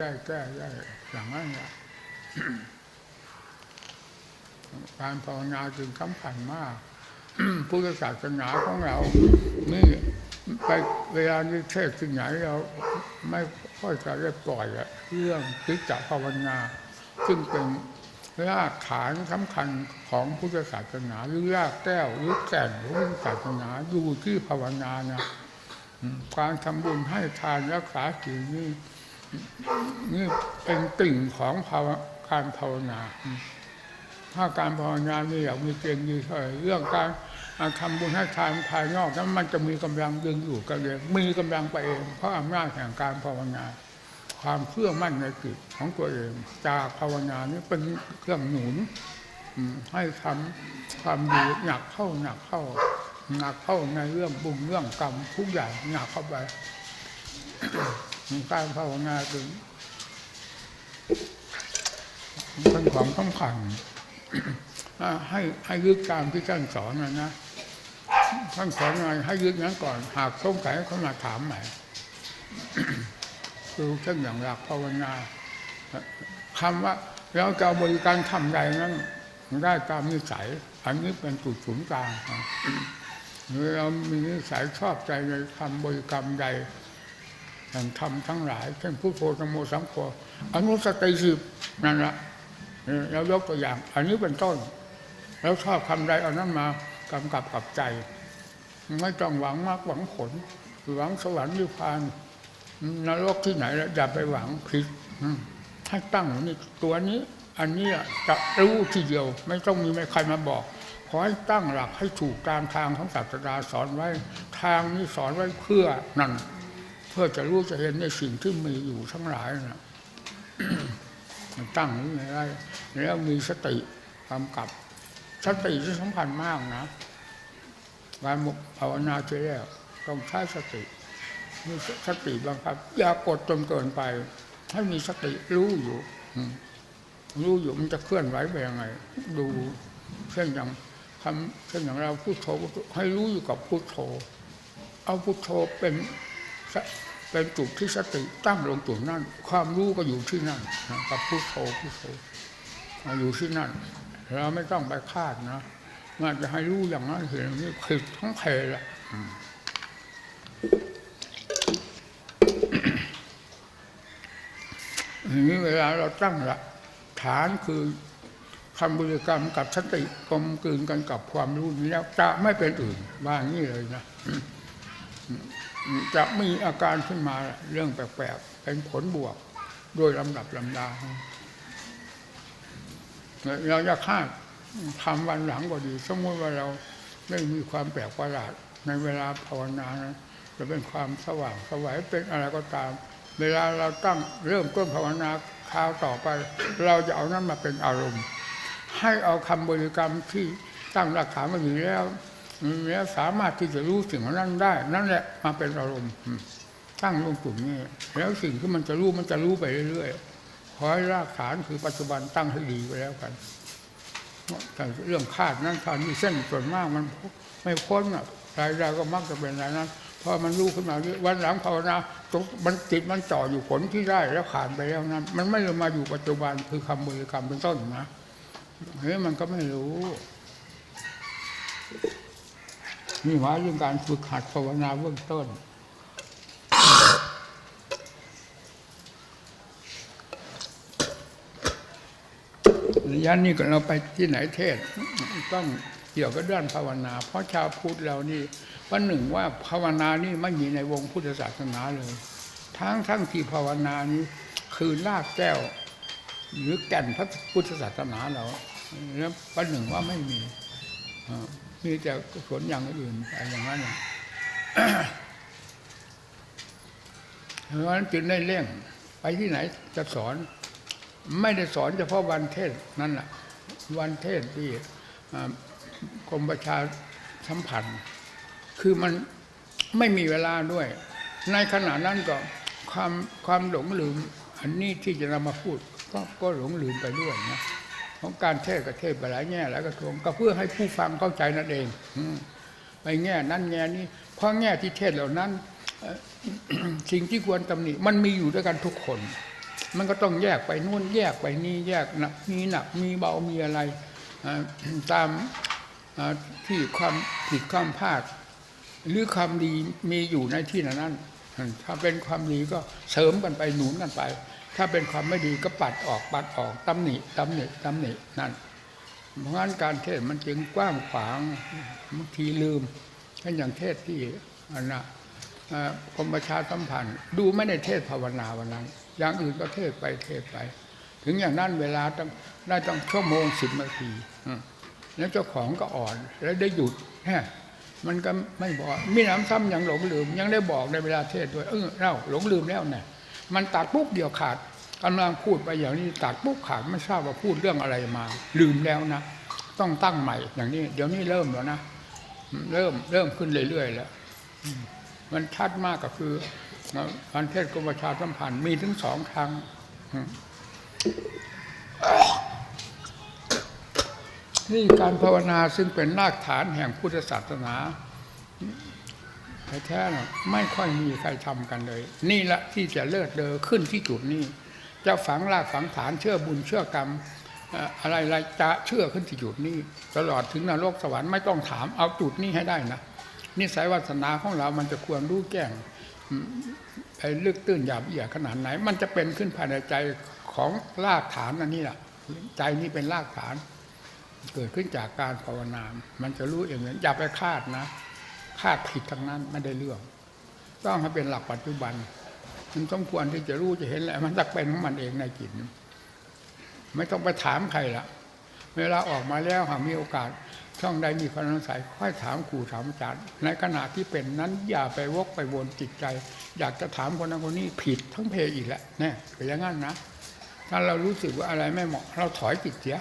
แก้แก้แก้อย่างนั้นแหละการภาวนาจึงสำคัญมากพุทธศาสนาของเรา นี่ไปเวลานี้เทศที่ไหนเราไม่ค่อยจะได้ปล่อยอะเรื่องจิตตภาวนา ซึ่งเป็นรากฐานสำคัญของพุทธศาสนาหรือรากแก้วหรือแก่นของพุทธศาสนาอยู่ที่ภาวนานะการทำบุญให้ทานรักษาศีลนี่ นี่เป็นติ่งของภาวะการภาวนา ถ้าการภาวนานี่อยากมีเกณฑ์ดีเท่าเรื่องการทำบุญให้ทานภายนอกนั้นมันจะมีกำลังดึงอยู่กันเองมีกำลังไปเองเพราะอำนาจแห่งการภาวนา ความเชื่อมั่นในจิตของตัวเอง จากภาวนานี่เป็นเครื่องหนุนให้ทำความดีหนักเข้าหนักเข้าหนักเข้าในเรื่องบุญเรื่องกรรมทุกอย่างหนักเข้าไป การภาวนาถึงเป็นของสำคัญให้ให้ยึดตามที่ท่านสอนนะนะท่านสอนอะไรให้ยึดนั้นก่อน หากสงสัยเขามาถามใหม่คือเช่นอย่างหลักภาวนาคำว่าเราจะบริการทำใดนั้นได้ตามนิสัย อันนี้เป็นจุดศูนย์กลางเรามีนิสัยชอบใจในคำบริกรรมใด แห่งธรรมทั้งหลายเช่นพุทโธธรรมโมสังโฆอนุสติสิบนั่นละเออแล้วยกตัวอย่าง อันนี้เป็นต้น แล้วชอบคำใดเอานั้นมากำกับกับใจ ไม่ต้องหวังมากหวังผล หวังสวรรค์นิพพานนรกที่ไหนแล้วอย่าไปหวังผิดอืมให้ตั้งนี่ตัวนี้ อันนี้จะรู้ทีเดียว ไม่ต้องมีใครมาบอกขอให้ตั้งหลักให้ถูกตามทางของศาสดาสอนไว้ ทางนี้สอนไว้เพื่อนั่น พื่อจะรู้จะเห็นในสิ่งที่มีอยู่ทั้งหลายนะตั้งนี้ได้แล้วมีสติกำกับสติที่สำคัญมากนะการภาวนาเจแล้วต้องใช้สติมีสติบังคับอย่ากดจนเกินไป ให้มีสติรู้อยู่รู้อยู่มันจะเคลื่อนไหวไปยังไง ดูเช่นอย่างคำเช่นอย่างเราพุโทโธให้รู้อยู่กับพุโทโธ เอาพุโทโธเป็น เป็นจุดที่สติตั้งลงจุดนั่น ความรู้ก็อยู่ที่นั่นนะกับพุโทโธพุโทโธอยู่ที่นั่นเราไม่ต้องไปคาดนะมันจะให้รู้อย่างนั้นเห็นนี้ผิดทั้งเพลละอืมอย่างนี้เวลาเราตั้งละฐานคือคำบริกรรมกับสติกลมกลืนกันกับความรู้นี้แล้วจะไม่เป็นอื่นว่างี้เลยนะ จะมีอาการขึ้นมาเรื่องแปลกๆเป็นผลบวกโดยลำดับลำดา เราจะคาดทำวันหลังก็ดี สมมติว่าเราไม่มีความแปลกประหลาดในเวลาภาวนานะจะเป็นความสว่างสวัยเป็นอะไรก็ตาม เวลาเราตั้งเริ่มต้นภาวนาคราวต่อไป เราจะเอานั้นมาเป็นอารมณ์ ให้เอาคำบริกรรมที่ตั้งหลักฐานมาอยู่แล้ว แล้วสามารถที่จะรู้สิ่งนั้นได้ นั่นแหละมาเป็นอารมณ์ตั้งลงกลุ่มนี้แล้วสิ่งที่มันจะรู้มันจะรู้ไปเรื่อยๆขอให้รากฐานคือปัจจุบันตั้งให้ดีไว้แล้วกันแต่เรื่องคาดนั้นคาดนี้เส้นส่วนมากมันไม่พ้นอะรายได้ก็มักจะเป็นอะไรนั้นพอมันรู้ขึ้นมาวันหลังภาวนาตรงมันจิตมันจ่ออยู่ผลที่ได้แล้วผ่านไปแล้วนั้น มันไม่มาอยู่ปัจจุบันคือคำบริกรรมเป็นต้นนะเฮ้ยมันก็ไม่รู้ นี่หมายถึงการฝึกหัดภาวนาเบื้องต้น ระยะนี้ก็เราไปที่ไหนเทศ ต้องเกี่ยวกับเรื่องภาวนา เพราะชาวพุทธเรานี่วันหนึ่งว่าภาวนานี่ไม่มีในวงพุทธศาสนาเลย ทั้งทั้งที่ภาวนานี้คือรากแก้ว หรือแก่นพระพุทธศาสนาเราแล้ววันหนึ่งว่าไม่มี มีแต่กุศลอย่างอื่นอะไรอย่างนั้นน่ะเพราะฉะนั้นจึงได้เร่งไปที่ไหนจะสอน ไม่ได้สอนเฉพาะวันเทศนั่นแหละวันเทศที่กรมประชาสัมพันธ์คือมันไม่มีเวลาด้วย ในขณะนั้นก็ความความหลงลืม อันนี้ที่จะนำมาพูดก็ก็หลงลืมไปด้วยนะ ของการเทศก็เทศไปหลายแง่หลายกระทงก็เพื่อให้ผู้ฟังเข้าใจนั่นเองอไปแง่นั้นแง่นี้เพราะแง่ที่เทศเหล่านั้นสิ่งที่ควรตำหนิมันมีอยู่ด้วยกันทุกคน มันก็ต้องแยกไปนู่นแยกไปนี่แยกหนักมีหนักมีเบามีอะไรตามที่ความผิดความพลาดหรือความดีมีอยู่ในที่นั้นถ้าเป็นความดีก็เสริมกันไปหนุนกันไป ถ้าเป็นความไม่ดีก็ปัดออกปัดออกตำหนิตำหนิตำหนินั่น เพราะงั้นการเทศมันจึงกว้างขวางบางทีลืมเช่นอย่างเทศที่อันนะกรมประชาสัมพันธ์ ดูไม่ได้เทศภาวนาวันนั้น อย่างอื่นก็เทศไปเทศไป ถึงอย่างนั้นเวลาต้องได้ต้องชั่วโมงสิบนาทีแล้วเจ้าของก็อ่อนแล้วได้หยุดแฮะมันก็ไม่บอกมีน้ำซ้ำยังหลงลืม ยังได้บอกในเวลาเทศด้วยเออเราหลงลืมแล้วเนี่ย มันตัดปุ๊บเดียวขาดกำลังพูดไปอย่างนี้ตัดปุ๊บขาดไม่ทราบว่าพูดเรื่องอะไรมา ลืมแล้วนะต้องตั้งใหม่อย่างนี้ เดี๋ยวนี้เริ่มแล้วนะเริ่มเริ่มขึ้นเรื่อยๆแล้วมันชัดมากก็คือการเทศกรมประชาสัมพันธ์มีถึงสองครั้งนี่การภาวนาซึ่งเป็นรากฐานแห่งพุทธศาสนา แท้ๆน่ะไม่ค่อยมีใครทำกันเลย นี่แหละที่จะเลิศเดอขึ้นที่จุดนี้ จะฝังรากฝังฐานเชื่อบุญเชื่อกรรมเอ่ออะไรๆจะเชื่อขึ้นที่จุดนี้ ตลอดถึงนรกสวรรค์ไม่ต้องถามเอาจุดนี้ให้ได้นะนิสัยวาสนาของเรามันจะควรรู้แจ้งไปลึกตื้นหยาบเอียดขนาดไหน มันจะเป็นขึ้นภายในใจของรากฐานอันนี้แหละใจนี้เป็นรากฐาน เกิดขึ้นจากการภาวนา มันจะรู้เองอย่าไปคาดนะาดผิดทั้งนั้นไม่ได้เรื่อง ต้องให้เป็นหลักปัจจุบัน มันสมควรที่จะรู้จะเห็นแหละมันจะเป็นของมันเองในจิตไม่ต้องไปถามใครละเวลาออกมาแล้วหากมีโอกาสช่องใดมีความสงสัยค่อยถามครูถามอาจารย์ ในขณะที่เป็นนั้นอย่าไปวกไปวนจิตใจ อยากจะถามคนนั้นคนนี้ผิดทั้งเพอีกแหละเนี่ยเป็นอย่างนั้นนะถ้าเรารู้สึกว่าอะไรไม่เหมาะ เราถอยจิตเสีย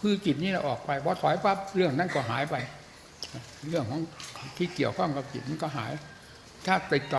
คือจิตนี่เราออกไปพอถอยปั๊บเรื่องนั้นก็หายไป เรื่องของที่เกี่ยวข้องกับจิตมันก็หาย ถ้าติดต่อ